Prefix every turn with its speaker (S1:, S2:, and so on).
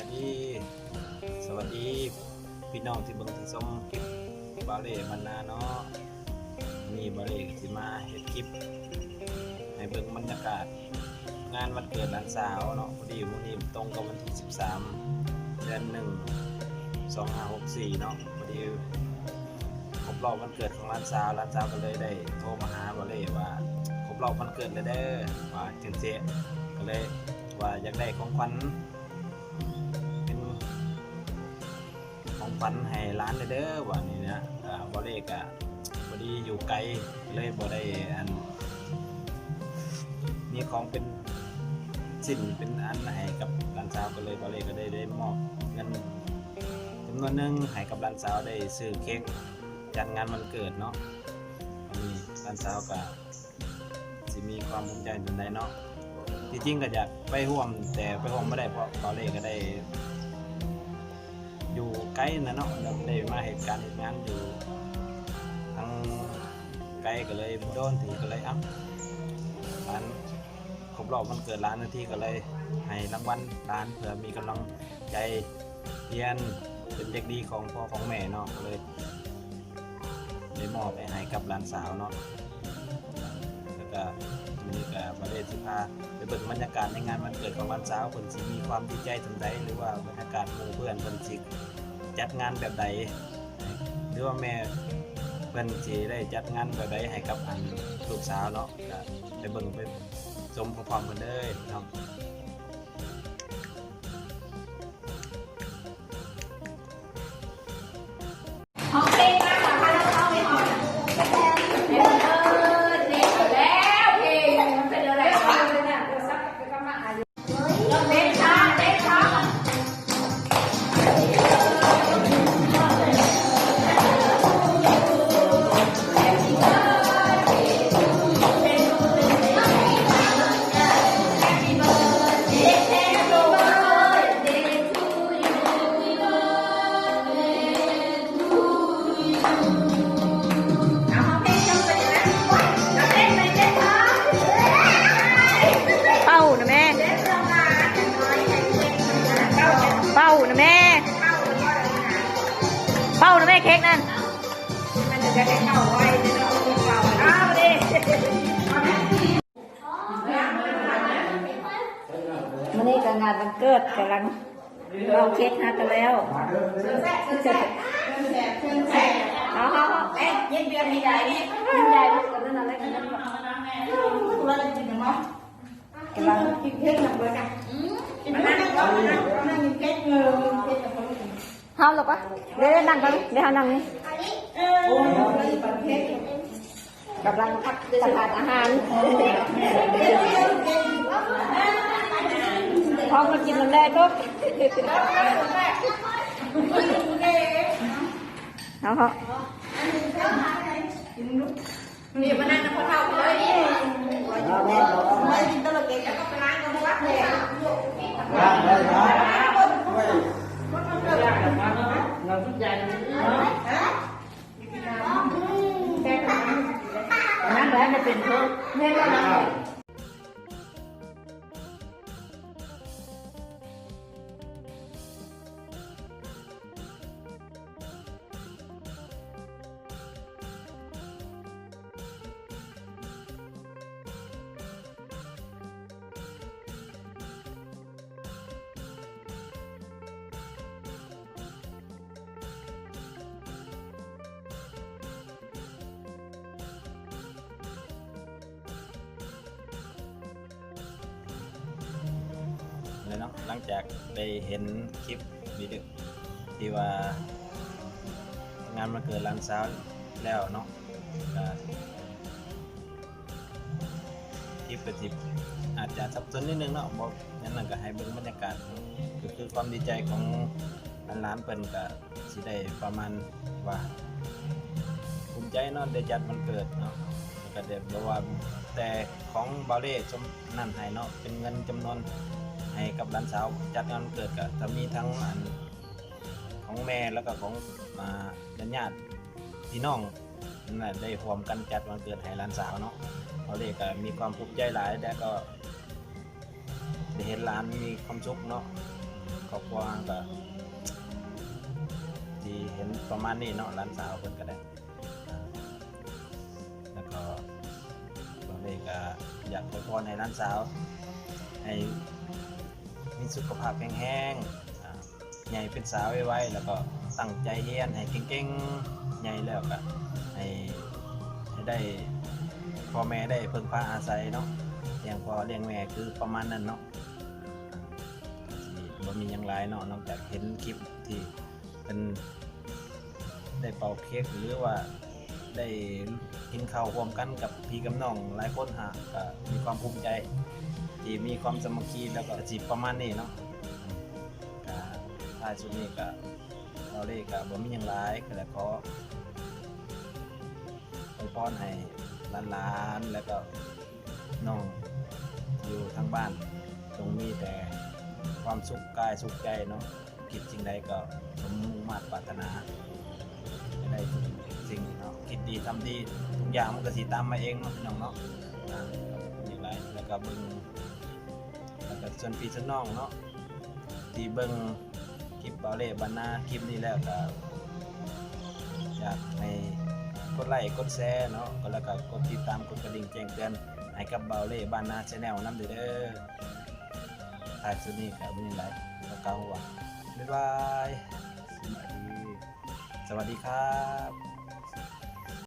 S1: ายดี สวัสดี พี่น้องที่เบิ่งที่ชมคลิปบาเล่มันนาเนาะนี่บาเล่ก็สิมาเฮ็ดคลิป ให้เบิ่งบรรยากาศ งานวันเกิดหลานสาวเนาะพอดีมื้อนี้ตรงกับวันที่ 13 เดือน1 2564เนาะพอดีครบรอบวันเกิดของหลานสาวหลานสาวก็เลยได้โทรมาหาบาเล่ว่าครบรอบวันเกิดแล้วเด้อว่าจังซี่ก็เลยว่าอยากได้ของขวัญ ขวัญให้ร้านเด้อว่านี่นะอ่าบ่เลกอะบ่ดีอยู่ไกลเลยบ่ได้อันมีของเป็นสิ่นเป็นอันให้กับร้านสาวก็เลยบ่เลกก็ได้ได้มอบเงินจำนวนหนึ่งให้กับร้านสาวได้ซื้อเค้กจัดงานวันเกิดเนาะนี่ร้านสาวก็สิมีความภูมิใจเป็นใดเนาะที่จริงก็อยากไปร่วมแต่ไปร่วมไม่ได้เพราะตอนแรกก็ได้ อยู่ไกลนะเนาะได้มาเหตุการณ์เหตุงานอยู่ทางไกลก็เลยโดนทีก็เลยอ้าร้านครบรอบมันเกิดร้านนาทีก็เลยให้รางวัลร้านเพื่อมีกำลังใจเรียนเป็นเด็กดีของพ่อของแม่เนาะก็เลยได้มอบไปให้กับหลานสาวเนาะ นี้ก็ปเดสิพาไปเบิ่งบรรยากาศในงานวันเกิดของวันสาวเพิ่นสิมีความดีใจจังใดหรือว่าบรรยากาศหมู่เพื่อนเพิ่นสิจัดงานแบบใดหรือว่าแม่เพิ่นสิได้จัดงานแบบใดให้กับอันลูกสาวเนาะก็ไปเบิ่งไปชมพร้อมๆกันเด้อเนาะา
S2: นะ
S3: แม่ เป้านะแม่ เป้านะแม่เค้กนั่นมันนี่ก็งานวันเกิดกำลังเราเค้กหากันแล้วเอาเอาเอ๊ะเย็นเบียร์ให้ใหญ่นี่ให้ใหญ่ลูกกันนั่นอะไรกัน นั่นกำลังกินเค้กหนักเลยกันเฮาหรอปะเดี๋ยวนั่งกันเดี๋ยวนั่งนี่กำลังพักทานอาหารพร้อมมากินน้ำแร่ตุ๊กเอาเหรอ
S2: นี่มานั่งกับพ่อเฒ่าเลย ไม่กินตลอดเก่งแล้วก็ไปร้านกันวัดเลย
S3: นั่งแล้วจะเป็นเพิ่ม
S2: แม่ก็นั่ง
S1: เลยเนาะหลังจากได้เห็นคลิปวิดีโอที่ว่างานมันเกิดหลานสาวแล้วเนาะคลิปก็สิอาจจะสับสนนิดนึงเนาะบอกงั้นนั่นก็ให้เบิ่งบรรยากาศก็คือความดีใจของหลานเพิ่นก็สิได้ประมาณว่าภูมิใจเนาะได้จัดมันเกิดเนาะก็ได้บอกว่าแต่ของบาเล่ชมนั่นให้เนาะเป็นเงินจำนวน ให้กับหลานสาวจัดงานวันเกิดก็จะมีทั้งอันของแม่แล้วก็ของมาญาติญาติพี่น้องนั่นแหละได้รวมกันจัดวันเกิดให้หลานสาวเนาะเขาเลยก็มีความภูมิใจหลายแล้วก็ได้เห็นหลานมีความสุขเนาะครอบครัวก็ที่เห็นประมาณนี้เนาะหลานสาวเพิ่นก็ได้แล้วก็ตอนนี้ก็อยากขอพรให้หลานสาวให้ มีสุขภาพแข็งแรงใหญ่เป็นสาวไวๆแล้วก็ตั้งใจเรียนให้เก่งๆใหญ่แล้วก็ให้ให้ได้พ่อแม่ได้เพิ่งพาอาศัยเนาะเลี้ยงพ่อเลี้ยงแม่คือประมาณนั้นเนาะบ่มีหยังหลายเนาะนอกจากเห็นคลิปที่เป็นได้เป่าเค้กหรือว่าได้กินข้าวร่วมกันกับพี่กับน้องหลายคนหาก็มีความภูมิใจ ที่มีความสามัคคีแล้วก็จีบประมาณนี้เนาะก็ท้ายสุดนี้ก็เราเลยก็บ่มีหยังหลายก็แล้วขออวยพรให้หลานๆแล้วก็น้องอยู่ทางบ้านจงมีแต่ความสุขกายสุขใจเนาะคิดสิ่งใดก็สมมุ่งมาตรปรารถนาได้ทุกสิ่งเนาะคิดดีทำดีทุกอย่างมันก็สิตามมาเองเนาะพี่น้องเนาะอย่างไรแล้วก็บึง ส่วนพี่ส่วนน้องเนาะที่เบิ่งคลิปบาเล่บานาคลิปนี้แล้วก็อยากให้กดไลค์กดแชร์เนาะก็แล้วก็กดติดตามกดกระดิ่งแจ้งเตือนให้กับบาเล่บานาชาแนลนำเด้อเด้อท้ายสุดนี้ก็บ่มีหลายแล้วก็ว่าบ๊ายบายสวัสดีสวัสดีครับ